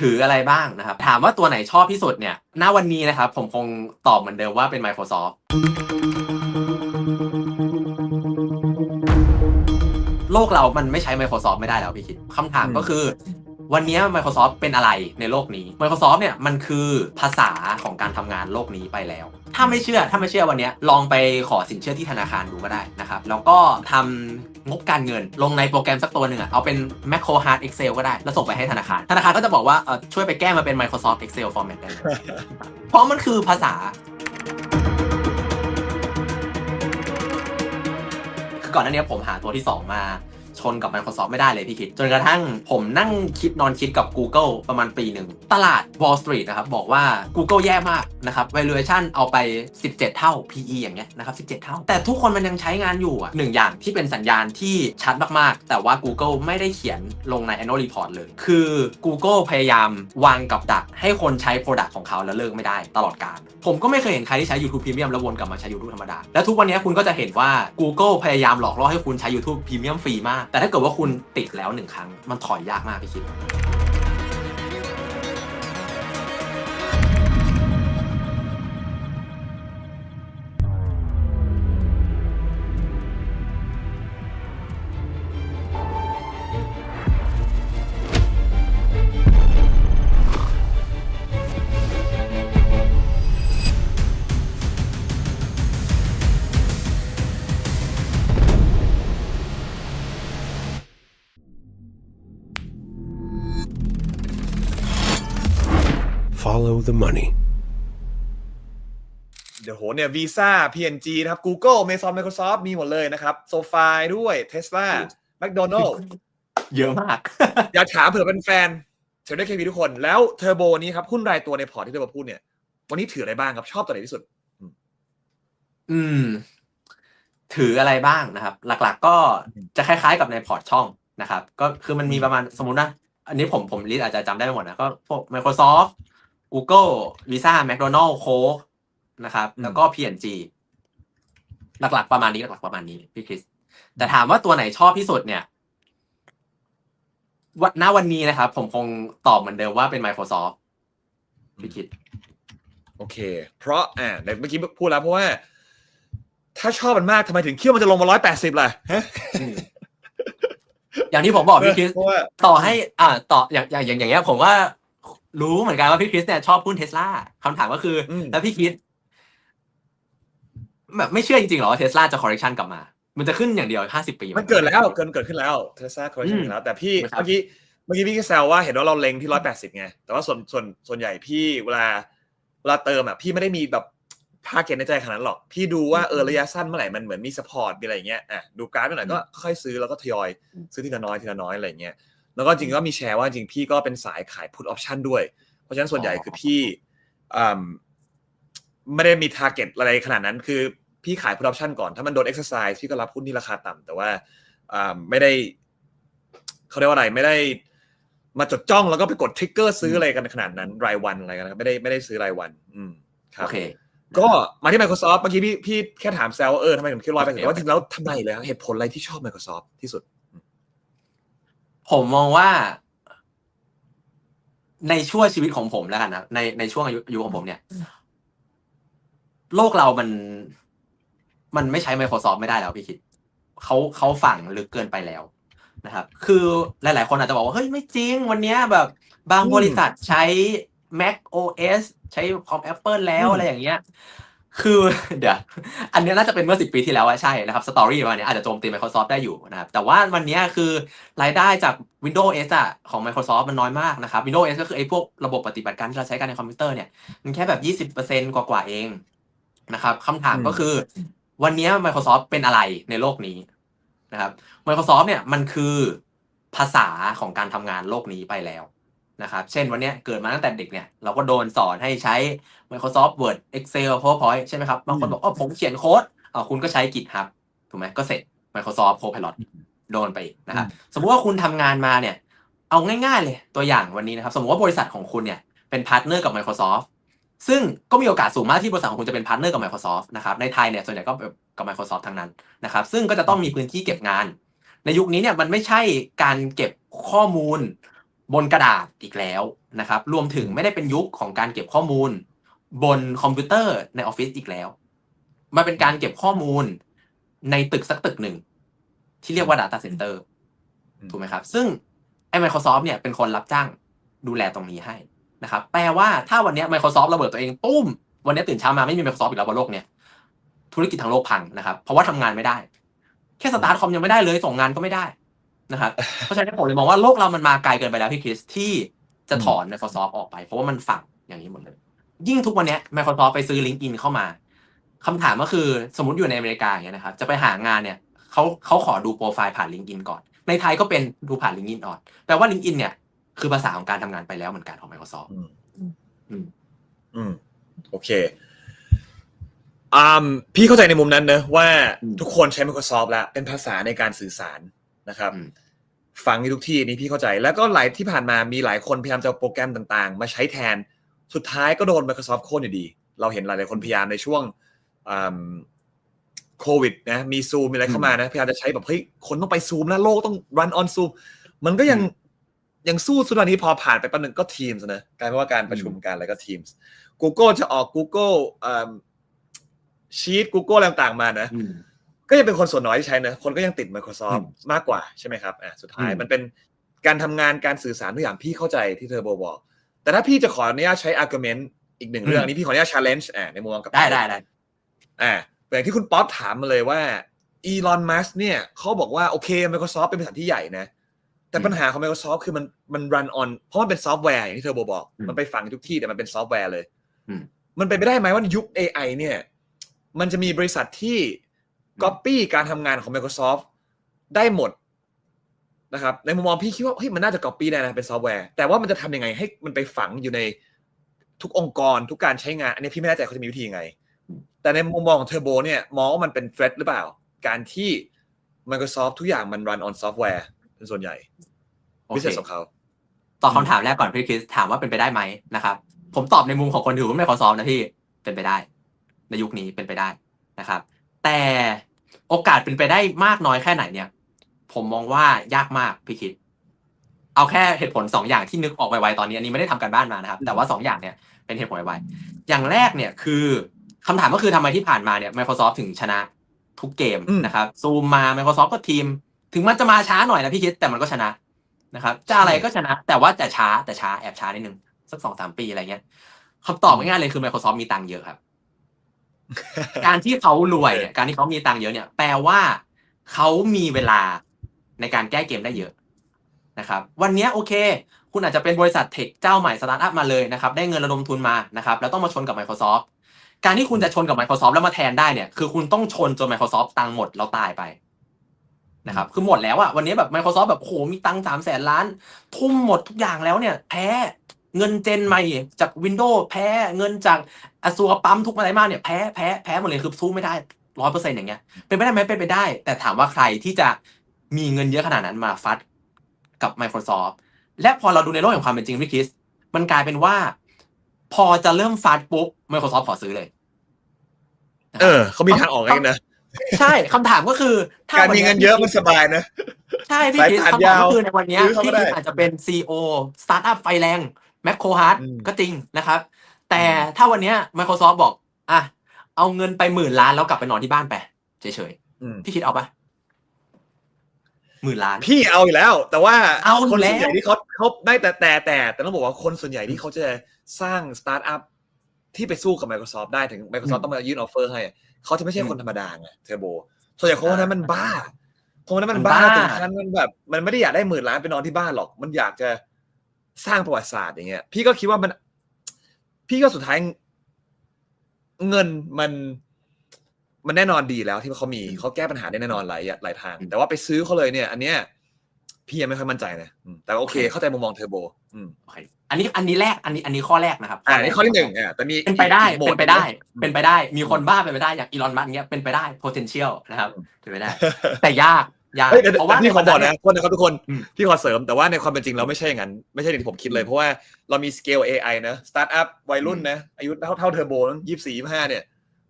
ถืออะไรบ้างนะครับ ถามว่าตัวไหนชอบที่สุดเนี่ยณวันนี้นะครับ ผมคงตอบเหมือนเดิมว่าเป็น Microsoft โลกเรามันไม่ใช้ Microsoft ไม่ได้แล้วพี่คิดคำถามก็คือ วันนี้ Microsoft เป็นอะไรในโลกนี้ Microsoft เนี่ยมันคือภาษาของการทำงานโลกนี้ไปแล้ว ถ้าไม่เชื่อถ้าไม่เชื่อวันนี้ลองไปขอสินเชื่อที่ธนาคารดูก็ได้นะครับ แล้วก็ทำงบการเงินลงในโปรแกรมสักตัวหนึ่งอะเอาเป็น Macro Hard Excel ก็ได้ แล้วส่งไปให้ธนาคาร ธนาคารก็จะบอกว่าเออช่วยไปแก้มาเป็น Microsoft Excel format ได้เลยเพราะมันคือภาษาคือก่อนหน้านี้ผมหาตัวที่ 2 มา ชนกับ Microsoft ไม่ได้เลยพี่คิด จนกระทั่งผมนั่งคิดนอนคิดกับ Google ประมาณปีหนึ่ง ตลาด Wall Street นะครับ บอกว่า Google แย่มากนะครับ valuation เอาไป 17 เท่า PE อย่างเงี้ยนะครับ 17 เท่า แต่ทุกคนมันยังใช้งานอยู่อะหนึ่งอย่างที่เป็นสัญญาณที่ชัดมากๆ แต่ว่า Google ไม่ได้เขียนลงใน annual report เลย คือ Google พยายามวางกับดัก ให้คนใช้ product ของเขาแล้วเลิกไม่ได้ตลอดกาลผมก็ไม่เคยเห็นใครที่ใช้ YouTube Premium แล้ววนกลับมาใช้ YouTube ธรรมดา แล้วทุกวันนี้คุณก็จะเห็นว่า Google พยายามหลอกล่อให้คุณใช้ YouTube Premium ฟรีมากแต่ถ้าเกิดว่าคุณติดแล้วหนึ่งครั้งมันถอยยากมากพี่คิด Follow the money. เดี๋ยวโหเนี่ยวีซ่า PNG นะครับ Google Amazon Microsoft มีหมดเลยนะครับโซฟาด้วย Tesla McDonald เยอะมาก อยากถามเผื่อเป็นแฟนเทรดเดอร์เคทุกคน แล้วเทอร์โบนี้ครับหุ้นรายตัวในพอร์ตที่เทอร์โบพูดเนี่ย วันนี้ถืออะไรบ้างครับ ชอบตัวไหนที่สุด อืม ถืออะไรบ้างนะครับ หลัก ๆ ก็จะคล้าย ๆ กับในพอร์ตช่องนะครับ ก็คือมันมีประมาณสมมตินะอันนี้ผมผมลิสต์อาจจะจำได้ไม่หมดนะ ก็พวก Microsoft Google Visa McDonald Coke นะครับอืมแล้วก็ P&G หลักๆประมาณนี้หลักๆประมาณนี้พี่คริสแต่ถามว่าตัวไหนชอบที่สุดเนี่ยวันณวันนี้นะครับ ผมคงตอบเหมือนเดิมว่าเป็น Microsoft พี่คิด โอเค เพราะอ่าเมื่อกี้พูดแล้วเพราะว่า ถ้าชอบมันมากทำไมถึงเคี่ยวมันจะลงมาร้อยแปดสิบล่ะฮะอย่างที่ผมบอกพี่คริสเพราะว่าต่อให้ อ่า ต่ออย่างอย่างอย่างอย่างเงี้ย ผมว่า รู้เหมือนกันว่าพี่คริสเนี่ยชอบหุ้นเทสลาคำถามก็คืออมแล้วพี่คริสแบบไม่เชื่อจริงๆหรอว่าเทสลาจะคอร์เรคชันกลับมา มันจะขึ้นอย่างเดียวห้าสิบปี มันเกิดแล้วเกินเกิดขึ้นแล้วเทสลาคอร์เรคชัอืนมแล้ว แต่พี่ครับเมื่อกี้เมื่อกี้พี่ก็แซวว่าเห็นว่าเราเล็งที่ร้อยแปดสิบไง แต่ว่าส่วนส่วนส่วนใหญ่พี่เวลาเวลาเติมอะพี่ไม่ได้มีแบบทาร์เก็ตในใจขนาดนั้นหรอก พี่ดูว่าเออระยะสั้นเมื่อไหร่มันเหมือนมีสปอร์ตมีอะไรอย่างเงี้ยอะดูกราฟไปหน่อยก็ค่อยซื้อแล้วก็ทยอยซื้อทีละน้อยทีละน้อยอะไรอย่างเงี้ย แล้วก็จริงก็มีแชร์ว่าจริงพี่ก็เป็นสายขายพุทออปชันด้วย เพราะฉะนั้นส่วนใหญ่คือพี่อืมไม่ได้มีทาร์เก็ตอะไรขนาดนั้นคือพี่ขายพุทออปชันก่อน ถ้ามันโดนเอ็กซ์ไซส์พี่ก็รับหุ้นที่ราคาต่ำแต่ว่าอ่าไม่ได้เขาเรียกว่าอะไรไม่ได้มาจดจ้องแล้วก็ไปกดทริกเกอร์ซื้ออะไรกันขนาดนั้น รายวันอะไรกันนะครับไม่ได้ไม่ได้ซื้อรายวัน อืมครัโอบเคก็มาที่ Microsoft เมื่อกี้พี่พี่แค่ถามแซวว่าเออทำไมถึงคิดร้อยไปโอเคแต่ว่าจริงๆแล้วทำไมเลยครับเหตุผลอะไรที่ชอบ Microsoft ที่สุด ผมมองว่า ในช่วงชีวิตของผมแล้วกันนะในในช่วงอายุอายุของผมเนี่ย โลกเรามัน มันไม่ใช้ Microsoft ไม่ได้แล้วพี่คิดเขาเขาฝังลึกเกินไปแล้วนะครับ คือหลาย ๆ คนอาจจะบอกว่าเฮ้ยไม่จริง วันเนี้ยแบบ บางอืมบริษัทใช้ Mac OS ใช้คอม Apple แล้วอืมอะไรอย่างเงี้ย คือเดี๋ยวอันเนี้ยน่าจะเป็นเมื่อสิปีที่แล้วอะใช่นะครับสตอรี่ประมาณเนี้ยอาจจะโจมตี Microsoft ได้อยู่นะครับแต่ว่าวันเนี้ยคือรายได้จาก Windows OS อะของ Microsoft มันน้อยมากนะครับ Windows OS ก็คือไอ้พวกระบบปฏิบัติการที่เราใช้กันในคอมพิวเตอร์เนี่ยมันแค่แบบ 20%กว่าๆเองนะครับคำถามก็คือ วันเนี้ย Microsoft เป็นอะไรในโลกนี้นะครับ Microsoft เนี่ยมันคือภาษาของการทำงานโลกนี้ไปแล้ว นะครับเช่นวันเนี้ยเกิดมาตั้งแต่เด็กเนี่ยเราก็โดนสอนให้ใช้ Microsoft Word Excel PowerPoint ใช่ไหมครับบางคนบอกอ๋อผมเขียนโค้ดอ๋อคุณก็ใช้ GitHub ถูกไหมก็เสร็จ Microsoft Copilot โดนไปอีกนะครับสมมุติว่าคุณทำงานมาเนี่ย เอาง่ายๆเลยตัวอย่างวันนี้นะครับ สมมติว่าบริษัทของคุณเนี่ยเป็นพาร์ทเนอร์กับ Microsoft ซึ่งก็มีโอกาสสูงมากที่บริษัทของคุณจะเป็นพาร์ทเนอร์กับ Microsoft นะครับในไทยเนี่ยส่วนใหญ่ก็แบบกับ Microsoft ทั้งนั้นนะครับซึ่งก็จะต้องมีพื้นที่เก็บงาน ในยุคนี้เนี่ยมันไม่ใช่การเก็บข้อมูล บนกระดาษอีกแล้วนะครับ รวมถึงไม่ได้เป็นยุคของการเก็บข้อมูล บนคอมพิวเตอร์ในออฟฟิศอีกแล้ว มันเป็นการเก็บข้อมูลในตึกสักตึกหนึ่ง ที่เรียกว่า Data Center อืมถูกไหมครับ ซึ่งไอ้ Microsoft เนี่ยเป็นคนรับจ้างดูแลตรงนี้ให้นะครับ แปลว่าถ้าวันนี้ Microsoft ระเบิดตัวเองตุ้ม วันนี้ตื่นเช้ามาไม่มี Microsoft อีกแล้วบนโลกเนี่ย ธุรกิจทางโลกพังนะครับ เพราะว่าทำงานไม่ได้ แค่สตาร์ทคอมยังไม่ได้เลย ส่งงานก็ไม่ได้ นะครับเพราะฉะนั้นผมเลยมองว่าโลกเรามันมาไกลเกินไปแล้วพี่คริสที่จะถอน Microsoft ออกไป เพราะว่ามันฝังอย่างนี้หมดเลย ยิ่งทุกวันเนี้ย Microsoft ไปซื้อ LinkedIn เข้ามาคำถามก็คือสมมติอยู่ในอเมริกาอย่างเงี้ยนะครับจะไปหางานเนี่ยเขาเขาขอดูโปรไฟล์ผ่าน LinkedIn ก่อน ในไทยก็เป็นดูผ่าน LinkedIn ก่อนแปลว่า LinkedIn เนี่ยคือภาษาของการทำงานไปแล้วเหมือนกันของ Microsoft อืมอืมอืมโอเคอ่าพี่เข้าใจในมุมนั้นเนอะว่าอืมทุกคนใช้ Microsoft แล้วเป็นภาษาในการสื่อสาร นะครับอืมฟังที่ทุกที่นี้พี่เข้าใจ แล้วก็หลายที่ผ่านมามีหลายคนพยายามจะเอาโปรแกรมต่างๆ มาใช้แทนสุดท้ายก็โดน Microsoft โค่นอยู่ดี เราเห็นหลายๆคนพยายามในช่วงอ่าโควิดนะมีซูมมีอะไรเข้ามานะพยายามจะใช้แบบเฮ้ยคนต้องไปซูมนะโลกต้อง run on zoom มันก็ยังยังสู้สุดวันนี้พอผ่านไปแป๊บนึงก็ Teams นะกลายเป็นว่าการประชุมกันอะไรก็ Teams Google จะออก Google อ่า Sheet Google อะไรต่างๆมานะอืม ก็ยังเป็นคนส่วนน้อยที่ใช้นะคนก็ยังติด Microsoft อืมมากกว่าใช่ไหมครับอะสุดท้ายอืมมันเป็นการทำงานการสื่อสารทุกอย่างพี่เข้าใจที่เธอโบบอก แต่ถ้าพี่จะขออนุญาตใช้ argument อีกหนึ่งเรื่องอันนี้พี่ขออนุญาต challenge อะในมุมมองกับได้ได้ได้อ่าอย่างที่คุณป๊อปถามมาเลยว่าอีลอนมัสเนี่ยเขาบอกว่าโอเค Microsoft เป็นบริษัทที่ใหญ่นะ แต่อืมปัญหาของ Microsoft คือมันมัน run on เพราะมันเป็นซอฟต์แวร์อย่างที่เธอโบบอกอืมมันไปฝังทุกที่แต่มันเป็นซอฟต์แวร์เลยอืมมันเป็นไปได้ไหมว่ายุค AI เนี่ย มันจะมีบริษัทที่ Copy การทำงานของ Microsoft ได้หมดนะครับในมุมมองพี่คิดว่าเฮ้ยมันน่าจะ Copy ได้นะเป็นซอฟต์แวร์ แต่ว่ามันจะทำยังไงให้มันไปฝังอยู่ในทุกองค์กรทุกการใช้งาน อันนี้พี่ไม่แน่ใจเขาจะมีวิธียังไง แต่ในมุมมองของเทอร์โบเนี่ยมองว่ามันเป็น threat หรือเปล่า การที่ Microsoft ทุกอย่างมัน run on software เป็นส่วนใหญ่โอวิเคสัยของเขาตอบคำถามแรกก่อนพี่คริสถามว่าเป็นไปได้ไหมนะครับผมตอบในมุมของคนถือว่า Microsoft นะพี่เป็นไปได้ ในยุคนี้เป็นไปได้นะครับ แต่โอกาสเป็นไปได้มากน้อยแค่ไหนเนี่ย ผมมองว่ายากมากพี่คิด เอาแค่เหตุผลสองอย่างที่นึกออกไวๆตอนนี้อันนี้ไม่ได้ทำการบ้านมานะครับ แต่ว่าสองอย่างเนี่ยเป็นเหตุผลไวๆอย่างแรกเนี่ยคือคำถามก็คือทำไมที่ผ่านมาเนี่ย Microsoft ถึงชนะทุกเกมอืมนะครับซูมมา Microsoft ก็ทีม ถึงมันจะมาช้าหน่อยนะพี่คิดแต่มันก็ชนะนะครับจะอะไรก็ชนะ แต่ว่าแต่ช้าแต่ช้าแอบช้านิดนึงสักสองสามปีอะไรเงี้ยคำตอบง่ายๆเลยคือ Microsoft มีตังค์เยอะครับ การที่เขารวยเนี่ยการที่เขามีตังค์เยอะเนี่ยแปลว่าเขามีเวลาในการแก้เกมได้เยอะนะครับ วันนี้โอเค คุณอาจจะเป็นบริษัทเทคเจ้าใหม่สตาร์ทอัพมาเลยนะครับ ได้เงินระดมทุนมานะครับ แล้วต้องมาชนกับ Microsoft การที่คุณจะชนกับ Microsoft แล้วมาแทนได้เนี่ย คือคุณต้องชนจน Microsoft ตังค์หมดแล้วตายไปนะครับ คือหมดแล้วอะวันนี้แบบ Microsoft แบบโหมีตังค์สามแสนล้าน ทุ่มหมดทุกอย่างแล้วเนี่ย แพ้ เงินเจนใหม่จาก Windows แพ้เงินจากอ z ซัวปั๊มทุกอะไรมากเนี่ยแพ้แพ้แพ้หมดเลยคือสู้ไม่ได้ร้อยเปอร์เซ็นต์อย่างเงี้ยเป็นไปได้ไหมเป็นไปได้ แต่ถามว่าใครที่จะมีเงินเยอะขนาดนั้นมาฟัดกับ Microsoft และพอเราดูในโลกแห่งความเป็นจริงพี่คริสมันกลายเป็นว่า พอจะเริ่มฟัดปุ๊บ Microsoft ขอซื้อเลยนะคเอรับอเขามีทางออกเองนะใช่คำถามก็คือถ้าการวันมีนี้ยเงินเยอะมันสบายนะ ใช่พี่สายคริสผ่านคำถามยาวก็คือในวันเนี้ยซื้อเข้าพี่ไม่คริสได้อาจจะเป็นซีโอสตาร์ทอัพไฟแรง แมคโครฮาร์ดอืมก็จริงนะครับ แต่ถ้าวันเนี้ย Microsoft บอก อะ เอาเงินไปหมื่นล้านแล้วกลับไปนอนที่บ้านไปเฉยอืมๆพี่คิดเอาปะหมื่นล้าน พี่เอาอยู่แล้ว แต่ว่าเอาอยู่คนส่วนแล้วใหญ่ที่เขาเขาได้แต่แต่แต่ แต่ต้องบอกว่าคนส่วนใหญ่ที่เขาจะสร้างสตาร์ทอัพที่ไปสู้กับ Microsoft ได้ถึง Microsoft ต้องมายื่นออฟเฟอร์ให้อะเขาจะไม่ใช่คนธรรมดาไงเทอร์โบส่วนใหญ่คนคนนั้นมันบ้าคนคนนั้นมันบ้าถึงขั้นมันแบบ มันไม่ได้อยากได้หมื่นล้านไปนอนที่บ้านหรอก มันอยากจะ สร้างประวัติศาสตร์อย่างเงี้ย พี่ก็คิดว่ามัน พี่ก็สุดท้ายเงินมันมันแน่นอนดีแล้วที่เขามีเขาแก้ปัญหาได้แน่นอนหลายหลายทาง แต่ว่าไปซื้อเขาเลยเนี่ย อันเนี้ยพี่ยังไม่ค่อยมั่นใจนะอืมแต่โอเคเข้าใจมุมมองเทอร์โบอืมโอเคอันนี้อันนี้แรกอันนี้อันนี้ข้อแรกนะครับอ่านี่ข้อที่หนึ่งอ่าแต่มีเป็นไปได้อีกโหมเป็นไปได้หงเป็นไปได้ มีคนบ้าเป็นไปได้อย่างอีลอนมัสก์เงี้ยเป็นไปได้ potential นะครับอืมเป็นไปได้ แต่ยาก ยากเฮ้ยเดี๋ยวเพราะว่าพี่ขอบอกใวันะโทษนะครับทุกคนอืมพี่ขอเสริมแต่ว่าในความเป็นจริงเราไม่ใช่อย่างนั้น ไม่ใช่อย่างที่ผมคิดเลยเพราะว่าเรามีสเกล AI นะสตาร์ทอัพวัยรุ่นนะอายุเท่าเท่าเทอร์โบยี่สี่ยี่ห้าเนี่ย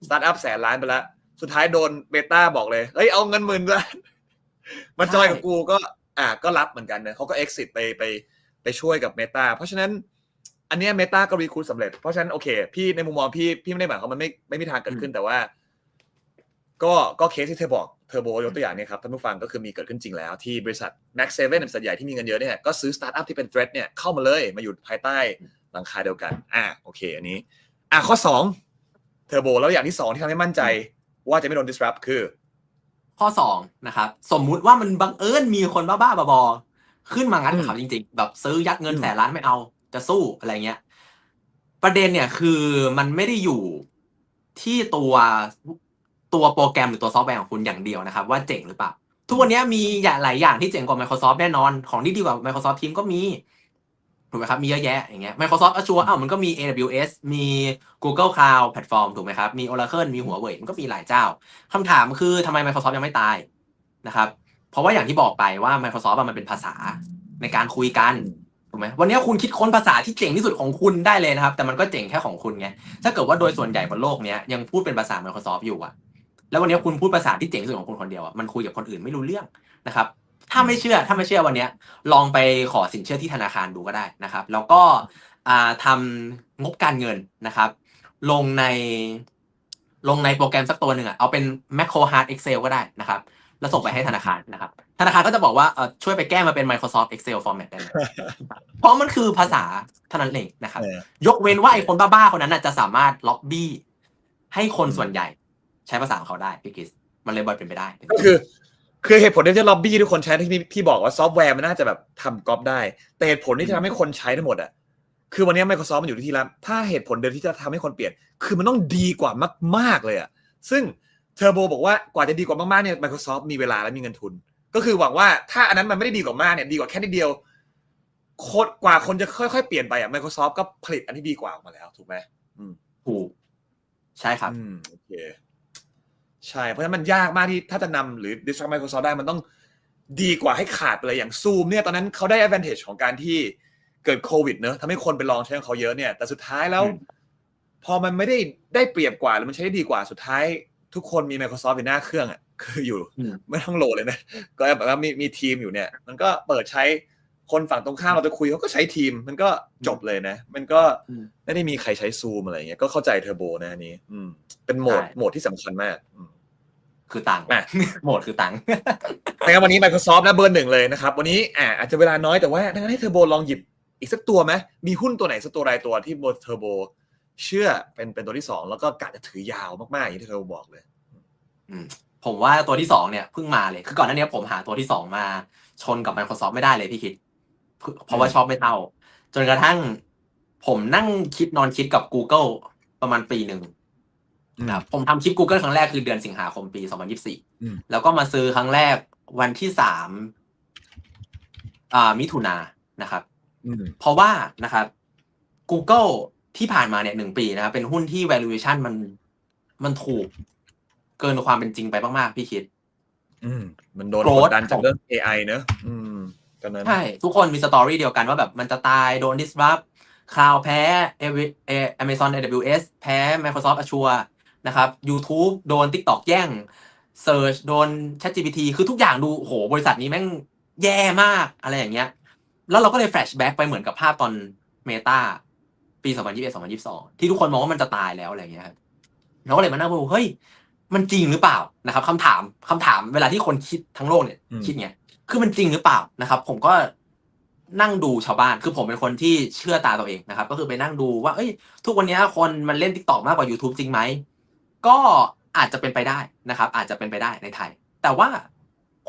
สตาร์ทอัพแสนล้านไปแล้วสุดท้ายโดนเบต้าบอกเลยเฮ้ยเอาเงินหมื่นล้านมาจอยกับกูก็อ่าก็รับเหมือนกันนะเขาก็ exit ไปไปไปช่วยกับ Meta เพราะฉะนั้นอันเนี้ย Meta ก็รีคูดสำเร็จ เพราะฉะนั้นโอเค พี่ในมุมมองพี่พี่ไม่ได้หมายความมันไม่ไม่มีทางเกิดขึ้นแต่ว่า ก็ก็เคสที่เธอบอกเท อร์โบยกตัวอย่างเนี่ยครับท่านผู้ฟังก็คือมีเกิดขึ้นจริงแล้วที่บริษัท Max 7บริษัทใหญ่ที่มีเงินเยอะเนี่ยก็ซื้อสตาร์ทอัพที่เป็น threat เนี่ยเข้ามาเลยมาอยู่ภายใต้หลังคาเดียวกันอ่าโอเคอันนี้อะข้อสองเทอร์โบแล้วอย่างที่สองที่ทำให้มั่นใจ ว่าจะไม่โดน disrupt คือ ข้อสองนะครับสมมุติว่ามันบังเอิญมีคนบ้าๆบอๆขึ้นมางั้นอืมกับเขาจริง ๆ แบบซื้อยัดเงินอืมแสนล้านไม่เอา จะสู้อะไรเงี้ยประเด็นเนี่ยคือมันไม่ได้อยู่ที่ตัว ตัวโปรแกรมหรือตัวซอฟต์แวร์ของคุณอย่างเดียวนะครับ ว่าเจ๋งหรือเปล่า ทุกวันนี้มีอย่างหลายอย่างที่เจ๋งกว่า Microsoft แน่นอน ของที่ดีกว่า Microsoft Teams ก็มีถูกไหมครับ มีเยอะแยะอย่างเงี้ย Microsoft Azure อ้าวมันก็มี AWS มี Google Cloud Platform ถูกไหมครับ มี Oracle มี Huawei มันก็มีหลายเจ้าคำถามคือทำไม Microsoft ยังไม่ตายนะครับ เพราะว่าอย่างที่บอกไปว่า Microsoft มันเป็นภาษาในการคุยกันถูกไหมวันนี้คุณคิดค้นภาษาที่เจ๋งที่สุดของคุณได้เลยนะครับ แต่มันก็เจ๋งแค่ของคุณไงถ้าเกิดว่าโดยส่วนใหญ่บนโลกนี้ยังพูดเป็นภาษา Microsoft อยู่อะ แล้ววันนี้คุณพูดภาษาที่เจ๋งที่สุดของคุณคนเดียวอะมันคุยกับคนอื่นไม่รู้เรื่องนะครับถ้าไม่เชื่อถ้าไม่เชื่อวันเนี้ยลองไปขอสินเชื่อที่ธนาคารดูก็ได้นะครับ แล้วก็อ่าทำงบการเงินนะครับ ลงในลงในโปรแกรมสักตัวหนึ่งอะเอาเป็น Macro Hard Excel ก็ได้นะครับ แล้วส่งไปให้ธนาคารนะครับ ธนาคารก็จะบอกว่าเออช่วยไปแก้มาเป็น Microsoft Excel format ได้ไหมเพราะมันคือภาษาเท่านั้นเองนะครับเออยกเว้นว่าไอ้คนบ้าๆคนนั้นน่ะจะสามารถล็อบบี้ให้คนส่วนใหญ่ ใช้ภาษาของเขาได้พี่กิสมันเลยบอยเป็นไปได้ก็คือ คือเหตุผลที่จะล็อบบี้ทุกคนใช้ที่พี่พี่บอกว่าซอฟต์แวร์มันน่าจะแบบทำก๊อปได้ แต่เหตุผลที่จะทำให้คนใช้ทั้งหมดอะคือวันนี้ Microsoft มันอยู่ที่แล้วถ้าเหตุผลเดียวที่จะทำให้คนเปลี่ยน คือมันต้องดีกว่ามาก ๆ เลยอะซึ่งเทอร์โบบอกว่ากว่าจะดีกว่ามาก ๆ เนี่ย Microsoft มีเวลาและมีเงินทุน ก็คือหวังว่าถ้าอันนั้นมันไม่ได้ดีกว่ามากเนี่ย ดีกว่าแค่นิดเดียวโคตรกว่าคนจะค่อย ๆ เปลี่ยนไปอะ Microsoft ก็ผลิตอันที่ดีกว่าออกมาแล้ว ถูกไหมถูก ใช่ครับอืมโอเค ใช่ เพราะฉะนั้นมันยากมากที่ถ้าจะนำหรือ disrupt Microsoft ได้มันต้องดีกว่าให้ขาดไปเลยอย่าง Zoom เนี่ยตอนนั้นเขาได้ advantage ของการที่เกิดโควิดเนอะทำให้คนไปลองใช้ของเขาเยอะเนี่ย แต่สุดท้ายแล้วอืมพอมันไม่ได้ได้เปรียบกว่าหรือมันใช้ได้ดีกว่าสุดท้าย ทุกคนมี Microsoft เป็นหน้าเครื่องอะคืออยู่อืมไม่ต้องโหลดเลยนะ ก็แบบว่ามีมีทีมอยู่เนี่ย มันก็เปิดใช้คนฝั่งตรงข้ามเราจะคุยเขาก็ใช้ทีม มันก็จบเลยนะ มันก็อืมไม่ได้มีใครใช้ซูมอะไรเงี้ยก็เข้าใจเทอร์โบนะอันนี้ อืมเป็นโหมดใช่โหมดที่สำคัญมากอืม คือตังค์อะ โหมดคือตังค์ นะครับวันนี้ Microsoft นะเบอร์หนึ่งเลยนะครับ วันนี้อ่าอาจจะเวลาน้อยแต่ว่าดังนั้นให้เทอร์โบลองหยิบอีกสักตัวไหมมีหุ้นตัวไหนสักตัวรายตัวที่บนเทอร์โบเชื่อเป็นเป็นตัวที่สองแล้วก็กะจะถือยาวมากๆอย่างที่เทอร์โบบอกเลยอืมผมว่าตัวที่สองเนี่ยเพิ่งมาเลย คือก่อนหน้านี้ผมหาตัวที่สองมาชนกับ Microsoft ไม่ได้เลยพี่คิด เพราะว่าชอบไม่เท่า จนกระทั่ง ผมนั่งคิดนอนคิดกับ Google ประมาณปีหนึ่งนะ ครับผมทำคลิป Google ครั้งแรกคือเดือนสิงหาคมปีอืม2024 แล้วก็มาซื้อครั้งแรกวันที่สามอ่ามิถุนานะครับอืมเพราะว่านะครับ Google ที่ผ่านมาเนี่ยหนึ่งปีนะครับ เป็นหุ้นที่ valuation มันมันถูกเกินความเป็นจริงไปมาก ๆ พี่คิด อืม มันโดนโกรกธดดันจากเรื่อง AI เนอะอืมตอนนั้นใช่ทุกคนมีสตอรี่เดียวกันว่าแบบมันจะตายโดน disrupt คลาวแพ้ AW- เอ่อ Amazon AWS แพ้ Microsoft Azure นะครับ YouTube โดน TikTok แย่ง Search โดน ChatGPT คือทุกอย่างดูโอ้โหบริษัทนี้แม่งแย่มากอะไรอย่างเงี้ย แล้วเราก็เลยแฟลชแบ็กไปเหมือนกับภาพตอน Meta ปี 2021-2022 ที่ทุกคนมองว่ามันจะตายแล้วอะไรอย่างเงี้ยครับเราก็เลยมานั่งดูเฮ้ย มันจริงหรือเปล่านะครับคำถามคำถามเวลาที่คนคิดทั้งโลกเนี่ยอืมคิดเงี้ยคือมันจริงหรือเปล่านะครับ ผมก็นั่งดูชาวบ้านคือผมเป็นคนที่เชื่อตาตัวเองนะครับ ก็คือไปนั่งดูว่า เอ้ย ทุกวันนี้คนมันเล่น t ิ k t o k มากกว่า YouTube จริงไหม ก็อาจจะเป็นไปได้นะครับ อาจจะเป็นไปได้ในไทย แต่ว่า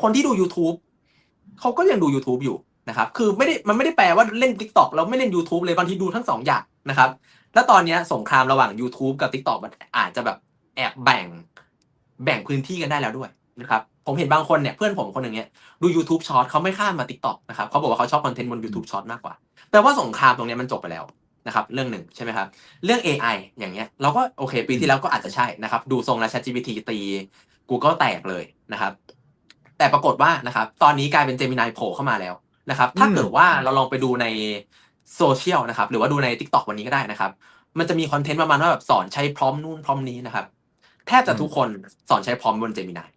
คนที่ดู YouTube เขาก็ยังดู YouTube อยู่นะครับ คือไม่ได้มันไม่ได้แปลว่าเล่น t ิ k t o k แล้วไม่เล่น YouTube เลยบางทีดูทั้งสองอย่างนะครับ แล้วตอนนี้สงครามระหว่าง YouTube กับ t ิ k t o k มันอาจจะแบบแอบแบ่งแบ่งพื้นที่กันได้แล้วด้วยนะครับผมเห็นบางคนเนี่ยเพื่อนผมคนหนึ่งเนี่ยดู YouTube Short เขาไม่ข้ามมา TikTok นะครับเขาบอกว่าเขาชอบคอนเทนต์บน YouTube Short มากกว่าแปลว่าสงครามตรงนี้มันจบไปแล้ว นะครับเรื่องหนึ่งใช่ไหมครับเรื่อง AI อย่างเงี้ยเราก็โอเค ปีที่แล้วก็อาจจะใช่นะครับดูทรงแล้ว ChatGPT ตี Google แตกเลยนะครับ แต่ปรากฏว่านะครับตอนนี้กลายเป็น Gemini โผล่เข้ามาแล้วนะครับ ถ้าเกิดว่าเราลองไปดูในโซเชียลนะครับหรือว่าดูใน TikTok วันนี้ก็ได้นะครับ มันจะมีคอนเทนต์ประมาณว่าแบบสอนใช้พร้อมนู่นพร้อมนี้นะครับ แทบจะทุกคนสอนใช้พร้อมบน Gemini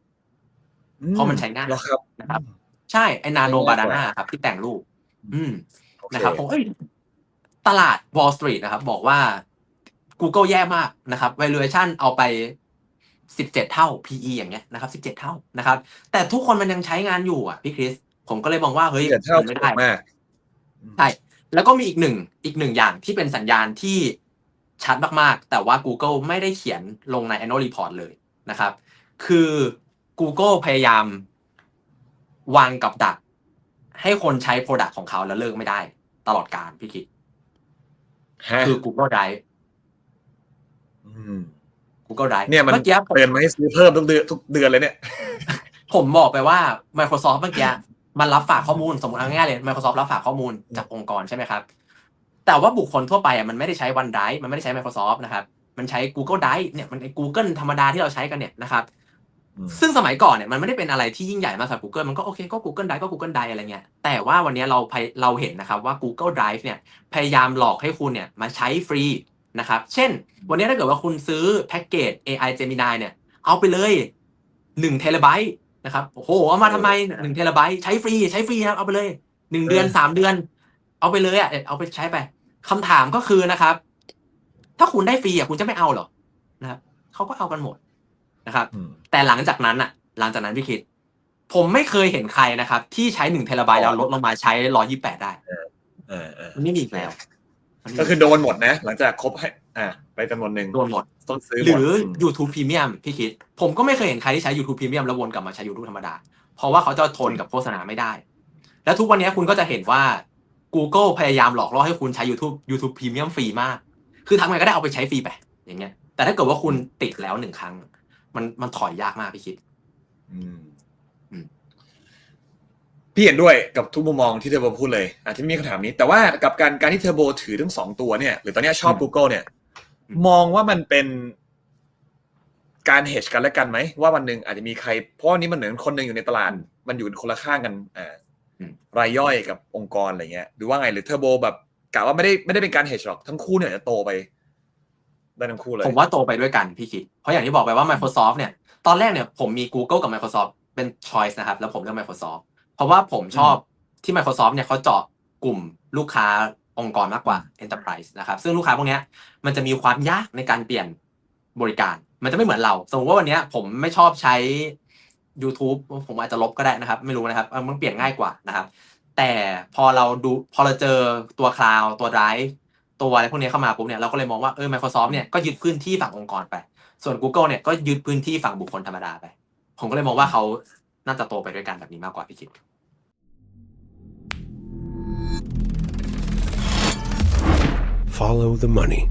เพราะมันใช้ง่ายเหรอครับนะครับ ใช่ไอ้นาโนใช้ง่ายกว่าบาดาน่าครับที่แต่งรูป อืมนะครับผมเอ้ย ตลาด Wall Street นะครับ บอกว่า Google แย่มากนะครับ valuation เอาไป 17 เท่า PE อย่างเงี้ยนะครับ 17 เท่านะครับ แต่ทุกคนมันยังใช้งานอยู่อะพี่คริส ผมก็เลยมองว่าเฮ้ยเกิดเท่ามันถูไม่กได้มากใช่แล้วก็มีอีกหนึ่งอีกหนึ่งอย่างที่เป็นสัญญาณที่ชัดมากๆ แต่ว่า Google ไม่ได้เขียนลงใน annual report เลยนะครับ คือ Google พยายามวางกับดัก ให้คนใช้ Product ของเขาแล้วเลิกไม่ได้ตลอดการพี่คิดฮะ คือ Google Drive ม Google Drive เนี่ยมันเมื่อกี้ผมเตือนมาให้ซื้อเพิ่มทุกเดือนทุกเดือนเลยเนี่ย ผมบอกไปว่า Microsoft เมื่อกี้มันรับฝากข้อมูลสมมติเอาง่ายๆเลย Microsoft รับฝากข้อมูลจากองค์กรใช่ไหมครับ แต่ว่าบุคคลทั่วไปอะมันไม่ได้ใช้ OneDrive มันไม่ได้ใช้ Microsoft นะครับ มันใช้ Google Drive เนี่ยมันไอ้ Google ธรรมดาที่เราใช้กันเนี่ยนะครับอืม ซึ่งสมัยก่อนเนี่ยมันไม่ได้เป็นอะไรที่ยิ่งใหญ่มากสำหรับ Google มันก็โอเคก็ Google Drive ก็ Google Drive อะไรเงี้ยแต่ว่าวันนี้เราพยเราเห็นนะครับว่า Google Drive เนี่ยพยายามหลอกให้คุณเนี่ยมาใช้ฟรีนะครับเช่น วันนี้ถ้าเกิดว่าคุณซื้อแพ็กเกจ AI Gemini เนี่ยเอาไปเลย1เทราไบต์นะครับโอ้โหเอามาทำไม1เทราไบต์ใช้ฟรีใช้ฟรีนะครับเอาไปเลย 1 เดือน 3 เดือน เอาไปเลยอะเอาไปใช้ไปคำถามก็คือนะครับ ถ้าคุณได้ฟรีอะคุณจะไม่เอาเหรอนะครับเขาก็เอากันหมด นะครับอืมแต่หลังจากนั้นอะหลังจากนั้นพี่คิด ผมไม่เคยเห็นใครนะครับ ที่ใช้หนึ่งเทราไบต์แล้วลดลงมาใช้ร้อยี่แปดได้เออเออมันไม่มีอีกแล้วมันไม่มีก็คือโดนหมดนะ หลังจากครบให้อ่าไปจำนวนหนึ่งโดนหมดต้องซื้อหหมรืดอม YouTube Premium พี่คิด ผมก็ไม่เคยเห็นใครที่ใช้ YouTube Premium แล้ววนกลับมาใช้ YouTube ธรรมดา เพราะว่าเขาจะทนกับโฆษณาไม่ได้ แล้วทุกวันนี้คุณก็จะเห็นว่า Google พยายามหลอกล่อให้คุณใช้ YouTube YouTube Premium ฟรีมาก คือทำไงก็ได้เอาไปใช้ฟรีไปอย่างเงี้ยแต่ถ้าเกิดว่าคุณติดแล้วหนึ่งครั้ง มันมันถอยยากมากพี่คิดอืมอืมพี่เห็นด้วยกับทุกมุมมองที่เทอร์โบพูดเลยอาจจะมีคำถามนี้ แต่ว่ากับการการที่เทอร์โบถือทั้งสองตัวเนี่ย หรือตอนเนี้ยชอบ Google เนี่ยอืมมองว่ามันเป็นการเฮชกันและกันไหม ว่าวันหนึ่งอาจจะมีใคร เพราะวันนี้มันเหมือนคนหนึ่งอยู่ในตลาด มันอยู่คนละข้างกันอ่าอืมรายย่อยกับองค์กรอะไรเงี้ยหรือว่าไงหรือเทอร์โบแบบกะว่าไม่ได้ไม่ได้เป็นการเฮชหรอกทั้งคู่เนี่ยจะโตไป ได้ทั้งคู่เลย ผมว่าโตไปด้วยกันพี่คิด เพราะอย่างที่บอกไปว่า Microsoft เนี่ย ตอนแรกเนี่ยผมมี Google กับ Microsoft เป็น choice นะครับ แล้วผมเลือก Microsoft เพราะว่าผมชอบที่ Microsoft เนี่ยเขาเจาะกลุ่มลูกค้าองค์กรมากกว่า enterprise นะครับ ซึ่งลูกค้าพวกเนี้ยมันจะมีความยากในการเปลี่ยนบริการ มันจะไม่เหมือนเรา สมมติว่าวันเนี้ยผมไม่ชอบใช้ YouTube ผมอาจจะลบก็ได้นะครับ ไม่รู้นะครับเออมันเปลี่ยนง่ายกว่านะครับ แต่พอเราดูพอเราเจอตัวคลาวตัว Drive ตัวอะไรพวกนี้เข้ามาปุ๊บเนี่ยเราก็เลยมองว่าเออ Microsoft เนี่ยก็ยึดพื้นที่ฝั่งองค์กรไป ส่วน Google เนี่ยก็ยึดพื้นที่ฝั่งบุคคลธรรมดาไป ผมก็เลยมองว่าเขาน่าจะโตไปด้วยกันแบบนี้มากกว่าพี่คิด Follow the money.